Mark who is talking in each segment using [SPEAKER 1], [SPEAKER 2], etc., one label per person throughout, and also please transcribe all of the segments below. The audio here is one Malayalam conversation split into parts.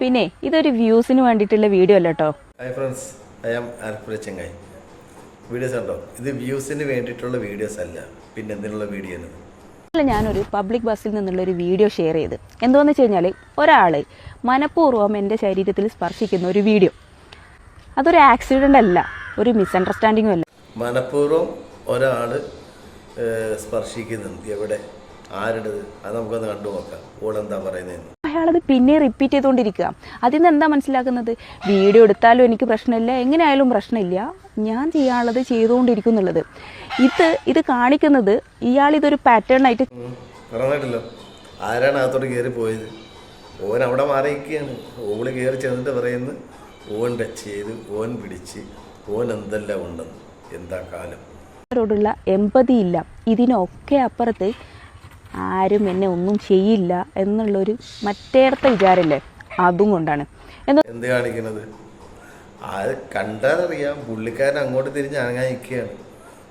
[SPEAKER 1] പിന്നെ ഇതൊരു വ്യൂസിന് വേണ്ടിയിട്ടുള്ള വീഡിയോ അല്ല കേട്ടോ
[SPEAKER 2] hi friends I am Alappuzha ചെങ്ങായി വീഡിയോസ് ഉണ്ടോ ഇത് വ്യൂസിന് വേണ്ടിയിട്ടുള്ള വീഡിയോസ് അല്ല പിന്നെ എന്തിനുള്ള വീഡിയോ ആണ്?
[SPEAKER 1] ഞാനൊരു പബ്ലിക് ബസ്സിൽ നിന്നുള്ള ഒരു വീഡിയോ ഷെയർ ചെയ്ത്. എന്തോന്ന് വെച്ച് കഴിഞ്ഞാൽ ഒരാൾ മനഃപൂർവം എന്റെ ശരീരത്തിൽ സ്പർശിക്കുന്ന ഒരു വീഡിയോ അതൊരു ആക്സിഡന്റ് അല്ല ഒരു മിസ്അണ്ടർസ്റ്റാൻഡിങ്ങും അല്ല.
[SPEAKER 2] മനഃപൂർവം ഒരാൾ സ്പർശിക്കുന്നുണ്ട്. എവിടെ? ആരുടേത് അത് നമുക്കൊന്ന് കണ്ടു നോക്കാം ഓളെന്താ പറയുന്നതെന്ന്.
[SPEAKER 1] അയാളത് പിന്നെ റിപ്പീറ്റ് ചെയ്തുകൊണ്ടിരിക്കുക. അതിൽ നിന്ന് എന്താ മനസ്സിലാക്കുന്നത്? വീഡിയോ എടുത്താലും എനിക്ക് പ്രശ്നമില്ല. എങ്ങനെയായാലും പ്രശ്നമില്ല. ഞാൻ ചെയ്യാനുള്ളത് ചെയ്തുകൊണ്ടിരിക്കും എന്നുള്ളത്. ഇത് ഇത് കാണിക്കുന്നത് ഇയാൾ ഇതൊരു പാറ്റേൺ ആയിട്ട്
[SPEAKER 2] ആരാണ് അകത്തോട്ട് കയറി പോയത്? ഓൻ അവിടെ മാറിയിരിക്കുകയാണ്. ഓൾ കയറി ചെന്നിട്ട് പറയുന്നു ഓൻ ടച്ച് ചെയ്ത് ഓൻ പിടിച്ച് ഓൻ എന്തെല്ലാം ഉണ്ടെന്ന്? എന്താ കാലം?
[SPEAKER 1] അവരോടുള്ള എമ്പതി ഇല്ല ഇതിനൊക്കെ അപ്പുറത്ത് ആരും എന്നെ ഒന്നും ചെയ്യില്ല എന്നുള്ളൊരു മറ്റേടത്തെ വിചാരമില്ലേ അതും കൊണ്ടാണ്.
[SPEAKER 2] എന്ത് കാണിക്കുന്നത് അത് കണ്ടാലറിയാം. പുള്ളിക്കാരൻ അങ്ങോട്ട് തിരിഞ്ഞ് അനങ്ങാൻ നിൽക്കുകയാണ്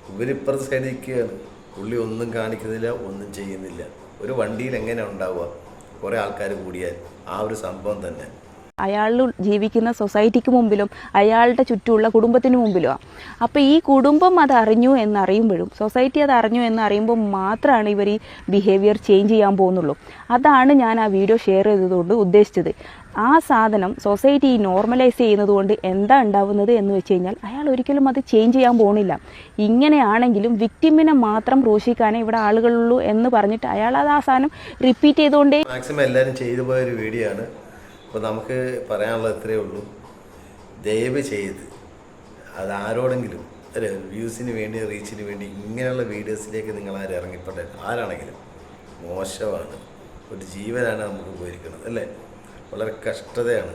[SPEAKER 2] ഇവരിപ്പുറത്ത് സൈഡിൽ നിൽക്കുകയാണ്. പുള്ളി ഒന്നും കാണിക്കുന്നില്ല ഒന്നും ചെയ്യുന്നില്ല. ഒരു വണ്ടിയിൽ എങ്ങനെ ഉണ്ടാവുക? കുറേ ആൾക്കാർ കൂടിയാൽ ആ ഒരു സംഭവം തന്നെ.
[SPEAKER 1] അയാൾ ജീവിക്കുന്ന സൊസൈറ്റിക്ക് മുമ്പിലും അയാളുടെ ചുറ്റുമുള്ള കുടുംബത്തിന് മുമ്പിലുമാണ് അപ്പോൾ ഈ കുടുംബം അത് അറിഞ്ഞു എന്നറിയുമ്പോഴും സൊസൈറ്റി അത് അറിഞ്ഞു എന്നറിയുമ്പോൾ മാത്രമാണ് ഇവർ ഈ ബിഹേവിയർ ചേഞ്ച് ചെയ്യാൻ പോകുന്നുള്ളൂ. അതാണ് ഞാൻ ആ വീഡിയോ ഷെയർ ചെയ്തതുകൊണ്ട് ഉദ്ദേശിച്ചത്. ആ സാധനം സൊസൈറ്റി നോർമലൈസ് ചെയ്യുന്നത് കൊണ്ട് എന്താ ഉണ്ടാവുന്നത് എന്ന് വെച്ച് കഴിഞ്ഞാൽ അയാൾ ഒരിക്കലും അത് ചേഞ്ച് ചെയ്യാൻ പോകുന്നില്ല. ഇങ്ങനെയാണെങ്കിലും വിക്ടിമിനെ മാത്രം ക്രൂശിക്കാനേ ഇവിടെ ആളുകളുള്ളൂ എന്ന് പറഞ്ഞിട്ട് അയാൾ അത് ആ സാധനം റിപ്പീറ്റ് ചെയ്തുകൊണ്ടേ
[SPEAKER 2] മാക്സിമം എല്ലാവരും ചെയ്തു പോയ ഒരു വീഡിയോ ആണ്. അപ്പോൾ നമുക്ക് പറയാനുള്ളത് ഇത്രയേ ഉള്ളൂ. ദയവ് ചെയ്ത് അത് ആരോടെങ്കിലും അല്ലെ വ്യൂസിന് വേണ്ടി റീച്ചിന് വേണ്ടി ഇങ്ങനെയുള്ള വീഡിയോസിലേക്ക് നിങ്ങൾ ആരും ഇറങ്ങിപ്പെട്ടെ ആരാണെങ്കിലും മോശമാണ്. ഒരു ജീവനാണ് നമുക്ക് പോയിരിക്കുന്നത് അല്ലേ? വളരെ കഷ്ടതയാണ്.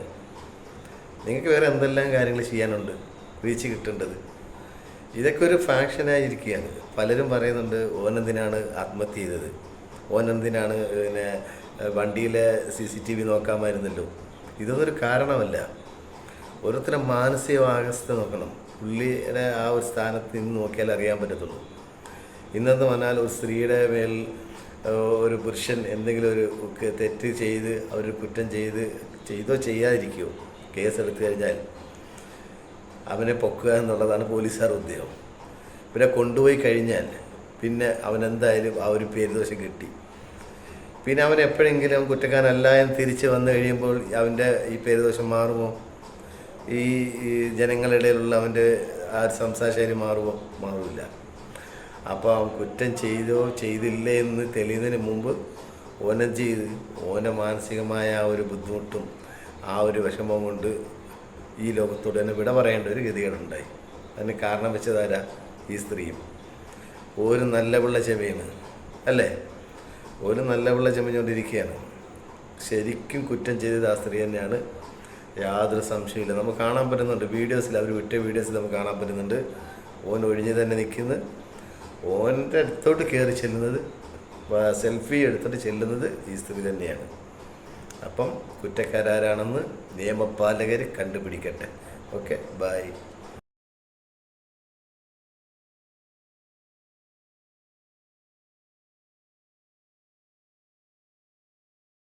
[SPEAKER 2] നിങ്ങൾക്ക് വേറെ എന്തെല്ലാം കാര്യങ്ങൾ ചെയ്യാനുണ്ട്? റീച്ച് കിട്ടേണ്ടത്? ഇതൊക്കെ ഒരു ഫാക്ഷനായിരിക്കുകയാണ്. പലരും പറയുന്നുണ്ട് ഓനെന്തിനാണ് ആത്മഹത്യ ചെയ്തത്? ഓനെന്തിനാണ് പിന്നെ വണ്ടിയിലെ സി സി ടി വി നോക്കാമായിരുന്നല്ലോ ഇതൊന്നും ഒരു കാരണമല്ല. ഓരോരുത്തരുടെ മാനസികാവസ്ഥ നോക്കണം. പുള്ളിയുടെ ആ ഒരു സ്ഥാനത്ത് നിന്ന് നോക്കിയാൽ അറിയാൻ പറ്റത്തുള്ളൂ. ഇന്നെന്ന് പറഞ്ഞാൽ ഒരു സ്ത്രീയുടെ മേൽ ഒരു പുരുഷൻ എന്തെങ്കിലും ഒരു തെറ്റ് ചെയ്ത് അവർ കുറ്റം ചെയ്ത് ചെയ്തോ ചെയ്യാതിരിക്കുമോ കേസ് എടുത്തു കഴിഞ്ഞാൽ അവനെ പൊക്കുക എന്നുള്ളതാണ് പോലീസുകാർ ഉദ്യോഗം. പിന്നെ കൊണ്ടുപോയി കഴിഞ്ഞാൽ പിന്നെ അവനെന്തായാലും ആ ഒരു പേരുദോഷം കിട്ടി. പിന്നെ അവൻ എപ്പോഴെങ്കിലും കുറ്റക്കാരനല്ല എന്ന് തിരിച്ച് വന്നു കഴിയുമ്പോൾ അവന്റെ ഈ പേരുദോഷം മാറുമോ? ഈ ജനങ്ങളിടയിലുള്ള അവന്റെ ആ സംസാരശൈലി മാറുമോ? മാറില്ല അപ്പോൾ അവൻ കുറ്റം ചെയ്തോ ചെയ്തില്ലേ എന്ന് തെളിയുന്നതിന് മുമ്പ് ഓനം ചെയ്ത് ഓന്റെ മാനസികമായ ആ ഒരു ബുദ്ധിമുട്ടും ആ ഒരു വിഷമം കൊണ്ട് ഈ ലോകത്തോട് തന്നെ വിട പറയേണ്ട ഒരു ഗതികേടുണ്ടായി. അതിന് കാരണം വെച്ചതാരാ? ഈ സ്ത്രീയും. ഒരു നല്ല പിള്ള ചെവിയാണ്. അല്ലേ? ഒരു നല്ല പിള്ള ചെമഞ്ഞുകൊണ്ടിരിക്കുകയാണ്. ശരിക്കും കുറ്റം ചെയ്തത് ആ സ്ത്രീ തന്നെയാണ്. യാതൊരു സംശയമില്ല നമുക്ക് കാണാൻ പറ്റുന്നുണ്ട്. വീഡിയോസിൽ അവർ വിട്ട വീഡിയോസിൽ നമുക്ക് കാണാൻ പറ്റുന്നുണ്ട്. ഓൻ ഒഴിഞ്ഞ് തന്നെ നിൽക്കുന്നത് ഓന്റെ അടുത്തോട്ട് കയറി ചെല്ലുന്നത് സെൽഫി എടുത്തിട്ട് ചെല്ലുന്നത് ഈ സ്ത്രീ തന്നെയാണ്. അപ്പം കുറ്റക്കാരാരാണെന്ന് നിയമപാലകർ കണ്ടുപിടിക്കട്ടെ. Okay bye.